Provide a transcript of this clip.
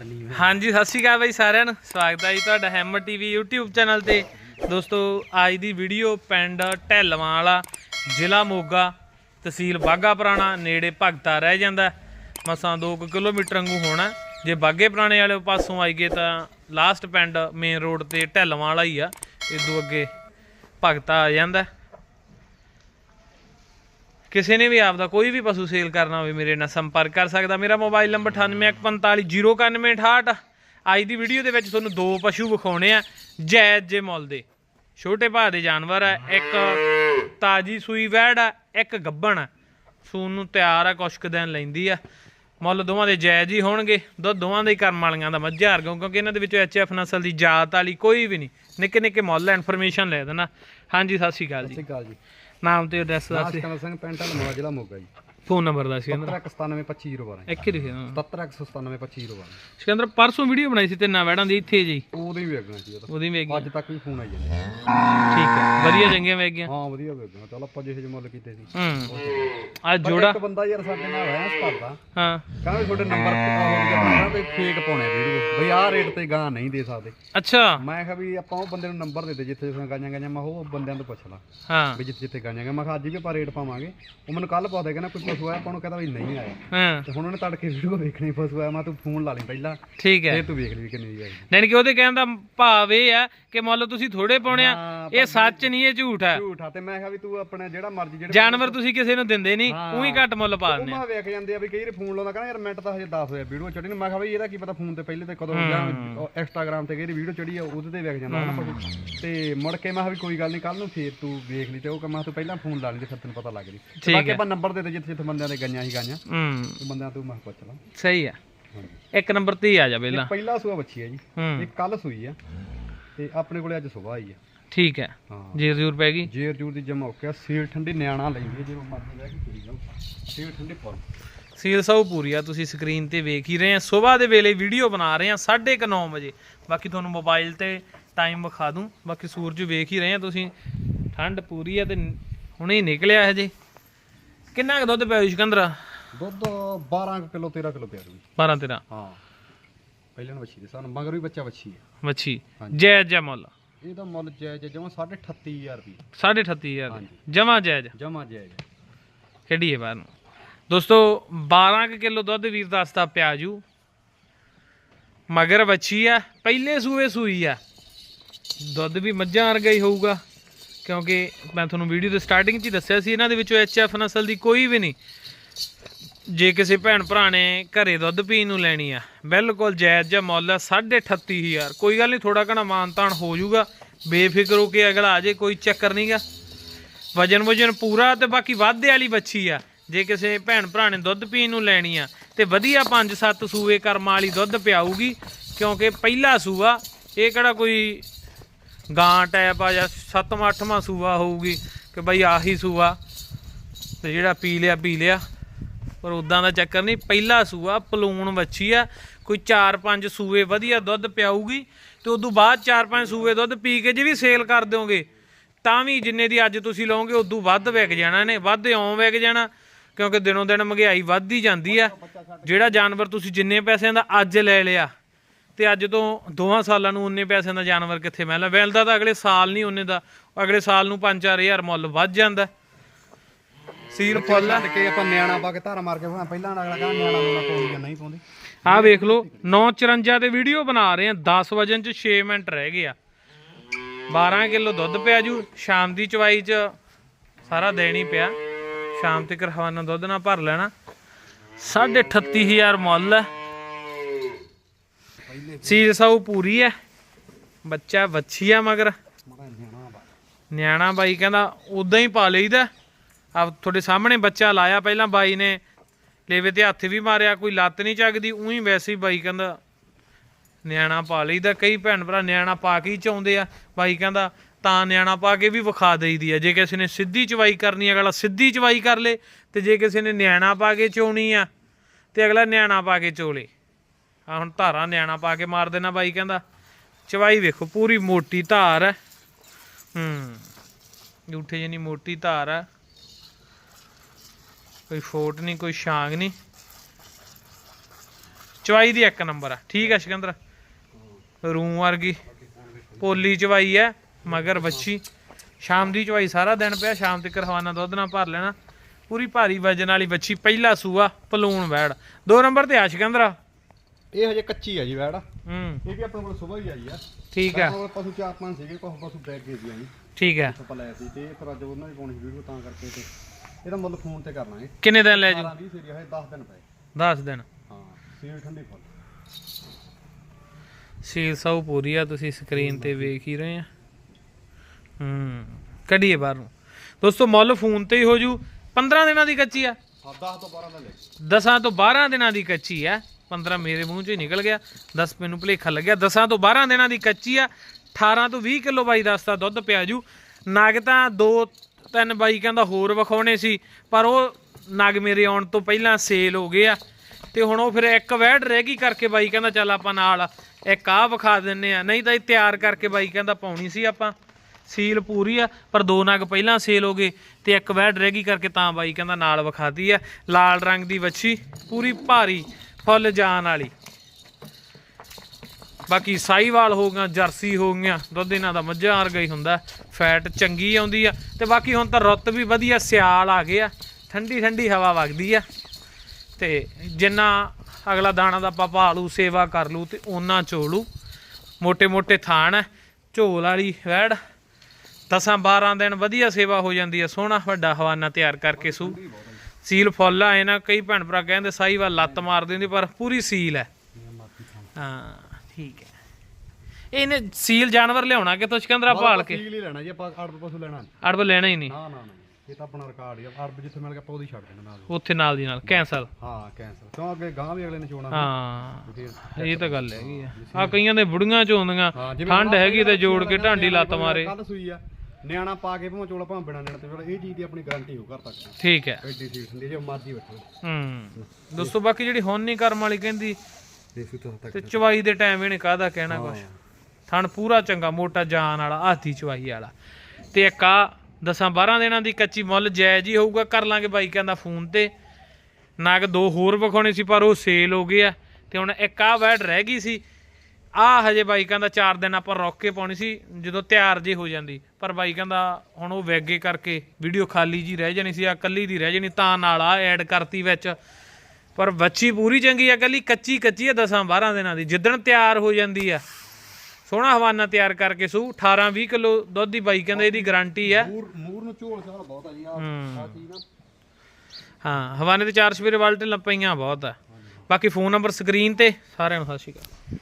ਦਿੰਨੀ ਮੈਂ ਹਾਂਜੀ, ਸਤਿ ਸ਼੍ਰੀ ਅਕਾਲ ਬਾਈ ਸਾਰਿਆਂ ਨੂੰ। ਸਵਾਗਤ ਹੈ ਜੀ ਤੁਹਾਡਾ ਹੈਮਰ ਟੀਵੀ YouTube ਚੈਨਲ ਤੇ। ਦੋਸਤੋ, ਅੱਜ ਦੀ ਵੀਡੀਓ ਪਿੰਡ ਢੈਲਵਾਂ ਵਾਲਾ, ਜ਼ਿਲ੍ਹਾ ਮੋਗਾ, ਤਹਿਸੀਲ ਬਾਗਾ ਪੁਰਾਣਾ, ਨੇੜੇ ਭਗਤਾ ਰਹਿ ਜਾਂਦਾ ਮਸਾਂ 2 ਕਿਲੋਮੀਟਰ ਵਾਂਗੂ ਹੋਣਾ ਜੇ ਬਾਗੇ ਪੁਰਾਣੇ ਵਾਲੇ ਪਾਸੋਂ ਆਈਏ ਤਾਂ ਲਾਸਟ ਪਿੰਡ ਮੇਨ ਰੋਡ ਤੇ ਢੈਲਵਾਂ ਵਾਲਾ ਹੀ ਆ। ਇਹ ਇਦੋਂ ਅੱਗੇ ਭਗਤਾ ਆ ਜਾਂਦਾ ਕਿਸੇ ਨੇ ਵੀ ਆਪਦਾ ਕੋਈ ਵੀ ਪਸ਼ੂ ਸੇਲ ਕਰਨਾ ਹੋਵੇ ਮੇਰੇ ਨਾਲ ਸੰਪਰਕ ਕਰ ਸਕਦਾ। ਮੇਰਾ ਮੋਬਾਈਲ ਨੰਬਰ 9814509168 ਅੱਜ ਦੀ ਵੀਡੀਓ ਦੇ ਵਿੱਚ ਤੁਹਾਨੂੰ ਦੋ ਪਸ਼ੂ ਵਿਖਾਉਣੇ ਆ ਜੈਜ਼ ਜੇ ਮੁੱਲ ਦੇ। ਛੋਟੇ ਭਾਅ ਦੇ ਜਾਨਵਰ ਆ, ਇੱਕ ਤਾਜੀ ਸੂਈ ਵੈੜ ਆ, ਇੱਕ ਗੱਬਣ ਆ। ਸੂਨ ਨੂੰ ਤਿਆਰ ਆ, ਕੁਸ਼ਕ ਕੁ ਦਿਨ ਲੈਂਦੀ ਆ। ਮੁੱਲ ਦੋਵਾਂ ਦੇ ਜਾਇਜ਼ ਹੀ ਹੋਣਗੇ। ਦੁੱਧ ਦੋਵਾਂ ਦੇ ਹੀ ਕਰਮ ਵਾਲੀਆਂ ਦਾ ਮੱਝਾਂ ਹਰਗੋਂ ਕਿਉਂਕਿ ਇਹਨਾਂ ਦੇ ਵਿੱਚੋਂ ਐਚਐਫ ਨਸਲ ਦੀ ਜਾਤ ਵਾਲੀ ਕੋਈ ਵੀ ਨਹੀਂ। ਨਿੱਕੇ ਨਿੱਕੇ ਮੁੱਲ ਇਨਫੋਰਮੇਸ਼ਨ ਲੈ ਦੇਣਾ। ਹਾਂਜੀ, ਸਤਿ ਸ਼੍ਰੀ ਅਕਾਲ ਸਤਿ ਸ਼੍ਰੀ ਅਕਾਲ ਜੀ। ਨਾਮ ਤੇ ਐਡਰੈਸ ਦੱਸ ਨਾਸ਼ਕੰਦ ਸਿੰਘ ਪਿੰਡ ਹਲਮਾ ਜ਼ਿਲ੍ਹਾ ਮੋਗਾ ਜੀ। ਫੋਨ ਨੰਬਰ ਦੱਸ ਕੇ 71972512 ਇੱਕ ਹੀ ਲਿਖਿਆ 71972512 ਸਿਕੰਦਰ ਪਰਸੋਂ ਵੀਡੀਓ ਬਣਾਈ ਸੀ ਤੇ ਨਾ ਵੈੜਾਂ ਦੀ ਇੱਥੇ ਜੀ। ਉਦੋਂ ਹੀ ਵੇਖਣਾ ਸੀ ਉਹ ਉਹਦੀ ਵੇਖ ਤਾਂ ਅੱਜ ਤੱਕ ਵੀ ਫੋਨ ਆਈ ਜਾਂਦੇ ਠੀਕ ਹੈ ਵਧੀਆ ਚੰਗੀਆਂ ਵੇਖ ਗਿਆ ਹਾਂ ਵਧੀਆ ਵੇਖਣਾ ਚਲ ਆਪਾਂ ਜਿਹੇ ਜਿਹੇ ਮੁੱਲ ਕੀਤੇ ਸੀ। ਹੂੰ। ਆ ਪਰ ਜੋੜਾ। ਇੱਕ ਬੰਦਾ ਯਾਰ ਸਾਡੇ ਨਾਲ ਆਇਆ ਭਰਦਾ ਹਾਂ। ਕਹਿੰਦਾ ਵੀ ਤੁਹਾਡੇ ਨੰਬਰ ਹੋ ਗਿਆ ਬੰਦਾ ਤੇ ਫੇਕ ਪਾਉਣੇ ਵੀਡੀਓ ਬਈ ਆਹ ਰੇਟ ਤੇ ਗਾਂ ਨਹੀਂ ਦੇ ਸਕਦੇ। ਅੱਛਾ। ਮੈਂ ਕਿਹਾ ਵੀ ਆਪਾਂ ਉਹ ਬੰਦੇ ਨੂੰ ਨੰਬਰ ਦੇ ਦੇ ਜਿੱਥੇ ਜਿੱਥੇ ਗਾਈਆਂ ਗਾਈਆਂ ਮੈਂ ਉਹ ਬੰਦਿਆਂ ਤੋਂ ਪੁੱਛ ਲਾਂ। ਹਾਂ। ਵੀ ਜਿੱਥੇ ਜਿੱਥੇ ਗਾਈਆਂ ਗਾਈਆਂ ਮੈਂ ਕਿਹਾ ਅੱਜ ਵੀ ਆਪਾਂ ਰੇਟ ਪਾਵਾਂਗੇ। ਉਹ ਮੈਨੂੰ ਕੱਲ ਪਾਉਂਦੇ ਕਹਿੰਦਾ ਕੋਈ ਪਸ਼ੂ ਆਇਆ ਆਪਾਂ ਨੂੰ ਕਹਿੰਦਾ ਵੀ ਨਹੀਂ ਆਇਆ। ਹਾਂ। ਤੇ ਹੁਣ ਉਹਨੇ ਤੜਕੇ ਵੀਡੀਓ ਵੇਖਣੀ ਪਸ਼ੂ ਆਇਆ ਮੈਂ ਤੂੰ ਫੋਨ ਲਾ ਲਈ ਪਹਿਲਾਂ। ਠੀਕ ਹੈ। ਫਿਰ ਤੂੰ ਵੇਖ ਲਈ ਵੀ ਕਿੰਨੀ ਆਈ। ਯਾਨੀ ਕਿ ਉਹਦੇ ਕਹਿਣ ਦਾ ਭਾਵ ਇਹ ਆ ਕਿ ਮੰਨ ਲਓ ਤੁਸੀਂ ਥੋੜੇ ਪਾਉਣੇ ਆ ਇਹ ਸੱਚ ਨਹੀਂ ਇਹ ਝੂਠ ਆ। ਝੂਠ ਆ ਤੇ ਮੈਂ ਕਿਹਾ ਵੀ ਤੂੰ ਆਪਣਾ ਜਿਹੜਾ ਮਰਜ਼ੀ ਜਿਹੜਾ ਜਾਨਵਰ ਤੁਸੀਂ ਕਿਸੇ ਨੂੰ ਦਿੰਦੇ ਨਹੀਂ। ਉਹੀ ਘੱਟ ਮੁੱਲ ਪਾ ਦਿੰਦੇ ਆ। ਮੈਂ ਵੇਖ ਜਾਂਦੇ ਆ ਵੀ ਕਈ ਵਾਰ ਫੋਨ ਲਾਉਂਦਾ ਕਹਿੰਦਾ ਯਾਰ ਮਿੰਟ ਤਾਂ ਹਜੇ 10 ਹੋਇਆ ਵੀਡੀਓ ਚੜੀ ਨੂੰ। ਮੈਂ ਕਿਹਾ ਬਈ ਇਹਦਾ ਕੀ ਪਤਾ ਫੋਨ ਤੇ ਪਹਿਲੇ ਤੇ ਕਦੋਂ ਜਾਂ ਇੰਸਟਾਗ੍ਰਾਮ ਤੇ ਕਿਹੜੀ ਵੀਡੀਓ ਚੜੀ ਆ ਉਹਦੇ ਤੇ ਵੇਖ ਜਾਂਦਾ ਪਸ਼ੂ। ਤੇ ਮੁੜ ਕੇ ਮੈਂ ਕਿਹਾ ਵੀ ਕੋਈ ਗੱਲ ਨਹੀਂ ਕੱਲ ਨੂੰ ਫੇਰ ਤੂੰ ਵੇਖ ਲਈ ਤੇ ਉਹ ਕਹਿੰਦਾ ਤੂੰ ਪਹਿਲਾਂ ਫੋਨ ਲਾ ਲਈ ਤੇ ਫਿਰ ਤੈਨੂੰ ਪਤਾ ਲੱਗ ਜੀ ਠੀਕ ਬਾਕੀ ਆਪਾਂ ਨੰਬਰ ਦੇ ਦੇ ਜਿੱਥੇ ਜਿੱਥੇ ਬੰਦਿਆਂ ਦੇ ਗਈਆਂ ਸੀ ਗਾਈਆਂ। ਹੂੰ। ਬੰਦਿਆਂ ਤੋਂ ਮੈਂ ਪੁੱਛ ਲਾਂ। ਸਹੀ ਆ। ਹਾਂਜੀ। ਇੱਕ ਨੰਬਰ ਤੇ ਹੀ ਆ ਜਾ ਪਹਿਲਾਂ ਪਹਿਲਾ ਸੂਆ ਬੱਚੀ ਹੈ ਜੀ। ਹੂੰ। ਇਹ ਕੱਲ ਸੂਈ ਆ। ਤੇ ਆਪਣੇ ਕੋਲੇ ਅੱਜ ਸਵੇਰ ਆਈ ਆ। ਠੀਕ ਹੈ ਹਾਂ। ਜੀਰ ਜੂਰ ਪੈ ਗਈ? ਜੇਰ ਜੂਰ ਦੀ ਜਮਾ ਹੋ ਗਿਆ ਸੀਲ ਠੰਡੀ ਨਿਆਣਾ ਲੈਂਦੀ ਹੈ ਜਦੋਂ ਮਰਜ਼ੀ ਲੈ ਕੇ ਚਲੀ ਜਾਓ। ਸੀਲ ਠੰਡੀ ਪਾਓ ਸੀਲ ਸਭ ਪੂਰੀ ਆ। ਤੁਸੀਂ ਸਕਰੀਨ ਤੇ ਵੇਖ ਹੀ ਰਹੇ ਆ। ਸਵੇਰ ਦੇ ਵੇਲੇ ਵੀਡੀਓ ਬਣਾ ਰਹੇ ਆ 9:30 ਵਜੇ। ਬਾਕੀ ਤੁਹਾਨੂੰ ਮੋਬਾਈਲ ਤੇ ਟਾਈਮ ਵਿਖਾ ਦੂੰ। ਬਾਕੀ ਸੂਰਜ ਵੇਖ ਹੀ ਰਹੇ ਆ ਤੁਸੀਂ। ਠੰਡ ਪੂਰੀ ਆ ਤੇ ਹੁਣੇ ਹੀ ਨਿਕਲਿਆ ਹਜੇ ਕਿੰਨਾ ਕੁ ਦੁੱਧ ਪਿਆ ਸਿਕੰਦਰਾ? ਦੁੱਧ 12 ਕਿਲੋ 13 ਕਿਲੋ ਪਿਆ ਜੀ। 12 13 ਹਾਂ। ਪਹਿਲਾਂ ਨੂੰ ਵੱਛੀ ਦੇ ਸਾਨੂੰ ਮਗਰ ਵੀ ਬੱਚਾ ਵੱਛੀ ਹੈ। ਮੱਛੀ ਹਾਂਜੀ। ਜਾਇਜ਼ ਜਾ ਮੁੱਲ? ਇਹਦਾ ਮੁੱਲ ਜਾਇਜ਼ ਜਮਾ 38500 ਰੁਪਏ 38500 ਹਾਂਜੀ। ਜਮਾ ਜਾਇਜ਼ ਜਮਾ ਜਾਇਜ਼ ਖੇਡੀਏ ਬਾਹਰ ਨੂੰ। ਦੋਸਤੋ 12 ਕੁ ਕਿਲੋ ਦੁੱਧ ਵੀਰ ਦੱਸਦਾ ਪਿਆ ਜੂ। ਮਗਰ ਵੱਛੀ ਆ ਪਹਿਲੇ ਸੂਏ ਸੂਈ ਆ ਦੁੱਧ ਵੀ ਮੱਝਾਂ ਵਰਗਾ ਹੀ ਹੋਊਗਾ। ਕਿਉਂਕਿ ਮੈਂ ਤੁਹਾਨੂੰ ਵੀਡੀਓ ਦੇ ਸਟਾਰਟਿੰਗ 'ਚ ਹੀ ਦੱਸਿਆ ਸੀ, ਇਹਨਾਂ ਦੇ ਵਿੱਚੋਂ ਐਚਐਫ ਨਸਲ ਦੀ ਕੋਈ ਵੀ ਨਹੀਂ। ਜੇ ਕਿਸੇ ਭੈਣ ਭਰਾ ਨੇ ਘਰੇ ਦੁੱਧ ਪੀਣ ਨੂੰ ਲੈਣੀ ਆ, ਬਿਲਕੁਲ ਜਾਇਜ਼ ਜਿਹਾ ਮੁੱਲ ਆ 38500 ਕੋਈ ਗੱਲ ਨਹੀਂ ਥੋੜਾ ਘਣਾ ਮਾਨਤਾਨ ਹੋ ਜਾਊਗਾ। ਬੇਫਿਕਰ ਹੋ ਕੇ ਅਗਲਾ ਆ ਜੇ ਕੋਈ ਚੱਕਰ ਨਹੀਂਗਾ ਵਜਨ ਵਜਨ ਪੂਰਾ ਤੇ ਬਾਕੀ ਵਾਧੇ ਵਾਲੀ ਬੱਚੀ ਆ। ਜੇ ਕਿਸੇ ਭੈਣ ਭਰਾ ਨੇ ਦੁੱਧ ਪੀਣ ਨੂੰ ਲੈਣੀ ਆ, ਤੇ ਵਧੀਆ 5-7 ਸੂਏ ਕਰਮਾਂ ਵਾਲੀ ਦੁੱਧ ਪਿਆਊਗੀ, ਕਿਉਂਕਿ ਪਹਿਲਾ ਸੂਆ, ਇਹ ਕਿਹੜਾ ਕੋਈ ਗਾਂ ਟੈਪ ਆ ਜਾਂ 7ਵਾਂ 8ਵਾਂ ਸੂਆ ਹੋਊਗੀ ਕਿ ਬਈ ਆਹੀ ਸੂਆ ਤੇ ਜਿਹੜਾ ਪੀ ਲਿਆ ਪੀ ਲਿਆ। ਪਰ ਉਦਾਂ ਦਾ ਚੱਕਰ ਨਹੀਂ, ਪਹਿਲਾ ਸੂਆ ਪਲੂਣ ਵੱਛੀ ਆ, ਕੋਈ 4-5 ਸੂਏ ਵਧੀਆ ਦੁੱਧ ਪਿਆਊਗੀ ਤੇ ਉਦੋਂ ਬਾਅਦ 4-5 ਸੂਏ ਦੁੱਧ ਪੀ ਕੇ ਜੇ ਵੀ ਸੇਲ ਕਰ ਦਿਓਗੇ। ਤਾਂ ਵੀ ਜਿੰਨੇ ਦੀ ਅੱਜ ਤੁਸੀਂ ਲਓਗੇ ਉਦੋਂ ਵੱਧ ਵਿਕ ਜਾਣਾ ਨੇ, ਵੱਧ ਇਉਂ ਵਿਕ ਜਾਣਾ, ਕਿਉਂਕਿ ਦਿਨੋਂ ਦਿਨ ਮਹਿੰਗਾਈ ਵੱਧਦੀ ਜਾਂਦੀ ਆ। ਜਿਹੜਾ ਜਾਨਵਰ ਤੁਸੀਂ ਜਿੰਨੇ ਪੈਸਿਆਂ ਦਾ ਅੱਜ ਲੈ ਲਿਆ ਤੇ ਅੱਜ ਤੋਂ ਦੋਵਾਂ ਸਾਲਾਂ ਨੂੰ ਉਨੇ ਪੈਸਿਆਂ ਦਾ ਜਾਨਵਰ ਕਿੱਥੇ ਮਿਲਣਾ ਮਿਲਦਾ ਤਾਂ ਅਗਲੇ ਸਾਲ ਨਹੀਂ ਉਨੇ ਦਾ। ਅਗਲੇ ਸਾਲ ਨੂੰ 5-4000 ਮੁੱਲ ਵੱਧ ਜਾਂਦਾ। ਸੀਲ ਫੁੱਲ ਛੱਡ ਕੇ ਆਪਾਂ ਨਿਆਣਾ ਪਾ ਕੇ ਧਾਰਾ ਮਾਰ ਕੇ ਭਾਵੇਂ ਪਹਿਲਾਂ ਅਗਲਾ ਕਹਿੰਦਾ ਨਿਆਣਾ ਨੂੰ ਪਾਉਂਦੀ ਜਾਂ ਨਹੀਂ ਪਾਉਂਦੀ। ਆਹ ਵੇਖ ਲਓ 954 ਤੇ ਵੀਡੀਓ ਬਣਾ ਰਹੇ ਆ। 10 ਵਜਨ ਚ 6 ਮਿੰਟ ਰਹਿ ਗਏ ਆ। 12 ਕਿਲੋ ਦੁੱਧ ਪਿਆ ਜੂ। ਸ਼ਾਮ ਦੀ ਚਵਾਈ ਚ ਸਾਰਾ ਦੇਣ ਪਿਆ। ਸ਼ਾਮ ਤੱਕ ਹਵਾਨਾ ਦੁੱਧ ਨਾਲ ਭਰ ਲੈਣਾ। 38500 ਮੁੱਲ ਹੈ ਸੀਲ ਸਾਊ ਪੂਰੀ ਹੈ ਬੱਚਾ ਵੱਛੀ ਆ ਮਗਰ। ਨਿਆਣਾ ਬਾਈ ਕਹਿੰਦਾ, ਉਦਾਂ ਹੀ ਪਾ ਲਈਦਾ। ਆ ਤੁਹਾਡੇ ਸਾਹਮਣੇ ਬੱਚਾ ਲਾਇਆ ਪਹਿਲਾਂ ਬਾਈ ਨੇ। ਲੇਵੇ ਤੇ ਹੱਥ ਵੀ ਮਾਰਿਆ, ਕੋਈ ਲੱਤ ਨਹੀਂ ਚੱਕਦੀ। ਉਹੀ ਵੈਸੇ ਹੀ ਬਾਈ ਕਹਿੰਦਾ, ਨਿਆਣਾ ਪਾ ਲਈਦਾ। ਕਈ ਭੈਣ ਭਰਾ ਨਿਆਣਾ ਪਾ ਕੇ ਹੀ ਚਾਉਂਦੇ ਆ। ਬਾਈ ਕਹਿੰਦਾ, ਤਾਂ ਨਿਆਣਾ ਪਾ ਕੇ ਵੀ ਵਿਖਾ ਦੇਈਦੀ ਆ। ਜੇ ਕਿਸੇ ਨੇ ਸਿੱਧੀ ਚਵਾਈ ਕਰਨੀ ਅਗਲਾ ਸਿੱਧੀ ਚਵਾਈ ਕਰ ਲੇ। ਤੇ ਜੇ ਕਿਸੇ ਨੇ ਨਿਆਣਾ ਪਾ ਕੇ ਚੋਣੀ ਆ, ਤੇ ਅਗਲਾ ਨਿਆਣਾ ਪਾ ਕੇ ਚੋਲੇ ਆ ਹੁਣ ਧਾਰਾਂ ਨਿਆਣਾ ਪਾ ਕੇ ਮਾਰ ਦੇਣਾ ਬਾਈ ਕਹਿੰਦਾ। ਚਵਾਈ ਵੇਖੋ, ਪੂਰੀ ਮੋਟੀ ਧਾਰ ਹੈ। ਹੂੰ ਜੂਠੇ ਜਿਹੀ ਮੋਟੀ ਧਾਰ ਹੈ। ਕੋਈ ਫੋਟ ਨਹੀਂ, ਕੋਈ ਛਾਂਗ ਨਹੀਂ। ਚਵਾਈ ਦੀ ਇੱਕ ਨੰਬਰ ਆ, ਠੀਕ ਆ ਸਿਕੰਦਰ? ਰੂਮ ਵਰਗੀ। ਪੋਲੀ ਚਵਾਈ ਐ ਮਗਰ ਵੱਛੀ। ਸ਼ਾਮ ਦੀ ਚਵਾਈ ਸਾਰਾ ਦਿਨ ਪਿਆ, ਸ਼ਾਮ ਤੱਕ ਹਵਾਨਾ ਦੁੱਧ ਨਾਲ ਭਰ ਲੈਣਾ। ਪੂਰੀ ਭਾਰੀ ਵਜਨ ਵਾਲੀ ਵੱਛੀ, ਪਹਿਲਾ ਸੂਆ, ਪਲੂਣ ਵੈੜ। ਦੋ ਨੰਬਰ ਤੇ ਆ ਸਿਕੰਦਰਾ। ਇਹ ਹਜੇ ਕੱਚੀ ਆ ਜੀ ਵੈੜ। ਹੂੰ। ਇਹ ਵੀ ਆਪਣੇ ਕੋਲ ਸਵੇਰ ਹੀ ਆਈ ਆ। ਠੀਕ ਆ। ਆਪਣੇ ਕੋਲ ਪਸ਼ੂ ਚਾਰ ਪੰਜ ਸੀਗੇ ਕੁਝ ਪਸ਼ੂ ਬੈਗ ਗਏ ਸੀ ਜੀ। ਠੀਕ ਆ। ਆਪਾਂ ਲੈ ਸੀ ਤੇ ਫਿਰ ਅੱਜ ਉਹਨਾਂ ਦੀ ਪਾਉਣੀ ਵੀਡੀਓ ਤਾਂ ਕਰਕੇ ਤੇ ਇਹਦਾ ਮੁੱਲ ਫੋਨ ਤੇ ਕਰ ਲਾਂਗੇ ਕਿੰਨੇ ਦਿਨ ਲੈ ਜੂ? 18 20 ਸੀਰੀ ਹੈ 10 ਦਿਨ ਪਏ। 10 ਦਿਨ। ਹਾਂ ਸੀਲ ਠੰਡੀ ਫੁੱਲ। ਸੀਲ ਸੌ ਪੂਰੀ ਆ ਤੁਸੀਂ ਸਕਰੀਨ ਤੇ ਵੇਖ ਹੀ ਰਹੇ ਆ। ਹੂੰ ਕੱਢੀਏ ਬਾਹਰ। ਨੂੰ ਦੋਸਤੋ ਮੁੱਲ ਫੋਨ ਤੇ ਹੀ ਹੋ ਜੂ। 15 ਦਿਨਾਂ ਦੀ ਕੱਚੀ ਆ। ਹਾਂ 10 ਤੋਂ 12 ਦਾ ਲੈ। 10 ਤੋਂ 12 ਦਿਨਾਂ ਦੀ ਕੱਚੀ ਆ। 15 ਮੇਰੇ ਮੂੰਹ ਚੋਂ ਹੀ ਨਿਕਲ ਗਿਆ 10 ਮੈਨੂੰ ਭੁਲੇਖਾ ਲੱਗਿਆ। 10 ਤੋਂ 12 ਦਿਨਾਂ ਦੀ ਕੱਚੀ ਆ 18 ਤੋਂ 20 ਕਿਲੋ ਬਾਈ ਦੱਸਦਾ ਦੁੱਧ ਪਿਆ ਜੂ। ਨਗ ਤਾਂ ਦੋ ਤਿੰਨ ਬਾਈ ਕਹਿੰਦਾ ਹੋਰ ਵਿਖਾਉਣੇ ਸੀ, ਪਰ ਉਹ ਨਗ ਮੇਰੇ ਆਉਣ ਤੋਂ ਪਹਿਲਾਂ ਸੇਲ ਹੋ ਗਏ ਆ। ਤੇ ਹੁਣ ਉਹ ਫਿਰ ਇੱਕ ਵੈੜ ਰਹਿ ਗਈ ਕਰਕੇ ਬਾਈ ਕਹਿੰਦਾ ਚੱਲ ਆਪਾਂ ਨਾਲ ਇੱਕ ਆਹ ਵਿਖਾ ਦਿੰਨੇ ਆ। ਨਹੀਂ ਤਾਂ ਇਹ ਤਿਆਰ ਕਰਕੇ ਬਾਈ ਕਹਿੰਦਾ ਪਾਉਣੀ ਸੀ ਆਪਾਂ। ਸੀਲ ਪੂਰੀ ਆ, ਪਰ ਦੋ ਨਗ ਪਹਿਲਾਂ ਸੇਲ ਹੋ ਗਏ ਤੇ ਇੱਕ ਵੈੜ ਰਹਿ ਗਈ ਕਰਕੇ ਤਾਂ ਬਾਈ ਕਹਿੰਦਾ ਨਾਲ ਵਿਖਾਤੀ ਆ। ਲਾਲ ਰੰਗ ਦੀ ਵੱਛੀ, ਪੂਰੀ ਭਾਰੀ। ਫੁੱਲ ਜਾਨ ਵਾਲੀ। ਬਾਕੀ ਸਾਈਵਾਲ ਹੋ ਗਿਆ ਜਰਸੀ ਹੋ ਗਿਆ ਦੁੱਧ ਇਹਨਾਂ ਦਾ ਮੱਝਾਂ ਵਰਗਾ ਹੀ ਹੁੰਦਾ, ਫੈਟ ਚੰਗੀ ਆਉਂਦੀ ਆ। ਤੇ ਬਾਕੀ ਹੁਣ ਤਾਂ ਰੁੱਤ ਵੀ ਵਧੀਆ, ਸਿਆਲ ਆ ਗਿਆ ਠੰਡੀ ਠੰਡੀ ਹਵਾ ਵਗਦੀ ਆ। ਤੇ ਜਿੰਨਾ ਅਗਲਾ ਦਾਣਾ ਦਾ ਪਾਪਾ ਆਲੂ ਸੇਵਾ ਕਰ ਲੂ ਤੇ ਉਹਨਾਂ ਚੋਲੂ। ਮੋਟੇ ਮੋਟੇ ਥਾਣ ਹੈ ਝੋਲ ਵਾਲੀ ਵੈੜ। 10 12 ਦਿਨ ਵਧੀਆ ਸੇਵਾ ਹੋ ਜਾਂਦੀ ਆ, ਸੋਹਣਾ ਵੱਡਾ ਹਵਾਨਾ ਤਿਆਰ ਕਰਕੇ ਸੂ। ਸੀਲ ਫੁੱਲ ਆ ਨਾ ਕਈ ਭੈਣ ਭਰਾ ਕਹਿੰਦੇ ਸਾਈਵਾਲ ਲੱਤ ਮਾਰ ਦਿੰਦੀ ਪਰ ਪੂਰੀ ਸੀਲ ਹੈ। ਹਾਂ ਠੀਕ ਹੈ। ਇਹਨੇ ਸੀਲ ਜਾਨਵਰ ਲਿਆਉਣਾ ਕਿਤੋਂ ਸਿਕੰਦਰਾ ਭਾਲ ਕੇ? ਸੀਲ ਹੀ ਲੈਣਾ ਜੀ ਆਪਾਂ ਅੜਬ ਪਸ਼ੂ ਲੈਣਾ ਨੀ। ਅੜਬ ਲੈਣਾ ਹੀ ਨਹੀਂ। ਨਾ ਨਾ ਇਹ ਤਾਂ ਆਪਣਾ ਰਿਕਾਰਡ ਹੀ ਆ ਅੜਬ ਜਿੱਥੇ ਮਿਲ ਗਿਆ ਆਪਾਂ ਉਹਦੀ ਛੱਡ ਦੇਣਾ ਨਾਲ। ਉੱਥੇ ਨਾਲ ਦੀ ਨਾਲ ਕੈਂਸਲ। ਹਾਂ ਕੈਂਸਲ। ਕਿਉਂ ਅੱਗੇ ਗਾਂ ਵੀ ਅਗਲੇ ਨੇ ਚੋਣਾ ਹਾਂ ਇਹ ਤਾਂ ਗੱਲ ਹੈਗੀ ਆ। ਆ ਕਈਆਂ ਦੇ ਬੁੜੀਆਂ ਚ ਹੁੰਦੀਆਂ ਹਾਂ ਜਿਵੇਂ ਠੰਡ ਹੈਗੀ ਤੇ ਜੋੜ ਕੇ ਢਾਂਡੀ ਲੱਤ ਮਾਰੇ। ਕੱਲ ਸੂਈ ਆ। ਨਿਆਣਾ ਪਾ ਕੇ ਭਾਵੇਂ ਚੋਲਾ ਭਾਵੇਂ ਬਿਨਾ ਨਿਆਣਾ ਤੇ ਚੋਲਾ ਇਹ ਚੀਜ਼ ਦੀ ਆਪਣੀ ਗਾਰੰਟੀ ਹੋ ਘਰ ਤੱਕ। ਠੀਕ ਹੈ। ਐਡੀ ਸੀਟ ਹੁੰਦੀ ਜੇ ਮਰਜ਼ੀ ਬੈਠੋ ਹੂੰ। ਦੋਸਤੋ ਬਾਕੀ ਜਿਹੜੀ ਹੁਣ ਨਹੀਂ ਕਰਮ ਵਾਲੀ ਕਹਿੰਦੀ ਦੇਸੀ ਤੋਂ ਤੱਕ ਤੇ ਚਵਾਈ ਦੇ ਟਾਈਮ ਇਹਨੇ ਕਾਹਦਾ ਕਹਿਣਾ ਕੁਛ? ਥਣ ਪੂਰਾ ਚੰਗਾ ਮੋਟਾ ਜਾਨ ਵਾਲਾ ਹਾਥੀ ਚਵਾਈ ਵਾਲਾ। ਤੇ ਇੱਕ ਆ ਦਸਾਂ 12 ਦਿਨਾਂ ਦੀ ਕੱਚੀ ਮੁੱਲ ਜਾਇਜ਼ ਹੀ ਹੋਊਗਾ ਕਰ ਲਾਂਗੇ ਬਾਈ ਕਹਿੰਦਾ ਫੋਨ ਤੇ। ਨਗ ਦੋ ਹੋਰ ਵਿਖਾਉਣੇ ਸੀ ਪਰ ਉਹ ਸੇਲ ਹੋ ਗਏ ਆ। ਤੇ ਹੁਣ ਇੱਕ ਆ ਵੈਡ ਰਹਿ ਗਈ ਸੀ ਆ ਹਜੇ ਬਾਈ ਕਹਿੰਦਾ 4 ਦਿਨ ਆਪਾਂ ਰੋਕ ਕੇ ਪਾਉਣੀ ਸੀ ਜਦੋਂ ਤਿਆਰ ਜੇ ਹੋ ਜਾਂਦੀ। ਪਰ ਬਾਈ ਕਹਿੰਦਾ ਹੁਣ ਉਹ ਵੈਗੇ ਕਰਕੇ ਵੀਡੀਓ ਖਾਲੀ ਜੀ ਰਹਿ ਜਾਣੀ ਸੀ ਆ ਕੱਲੀ ਦੀ ਰਹਿ ਜਾਣੀ ਤਾਂ ਨਾਲ ਆ ਐਡ ਕਰਤੀ ਵਿੱਚ। ਪਰ ਵੱਛੀ ਪੂਰੀ ਚੰਗੀ ਆ ਕੱਲੀ ਕੱਚੀ ਕੱਚੀ ਆ 10 12 ਦਿਨਾਂ ਦੀ। ਜਿੱਦਣ ਤਿਆਰ ਹੋ ਜਾਂਦੀ ਆ ਸੋਹਣਾ ਹਵਾਨਾ ਤਿਆਰ ਕਰਕੇ ਸੂ 18 20 ਕਿਲੋ ਦੁੱਧ ਦੀ ਬਾਈ ਕਹਿੰਦਾ ਇਹਦੀ ਗਾਰੰਟੀ ਆ। ਮੂਰ ਨੂੰ ਝੋਲ ਸਾਰਾ ਬਹੁਤ ਆ ਜੀ ਆ ਆ ਚੀਜ਼ ਨਾ। ਹਾਂ ਹਵਾਨੇ ਤੇ ਚਾਰ ਸਵੇਰੇ ਵਾਲਟੇ ਲੱਪਈਆਂ ਬਹੁਤ ਆ। ਬਾਕੀ ਫੋਨ ਨੰਬਰ ਸਕਰੀਨ ਤੇ ਸਾਰਿਆਂ ਨੂੰ ਸਤਿ ਸ਼੍ਰੀ ਅਕਾਲ।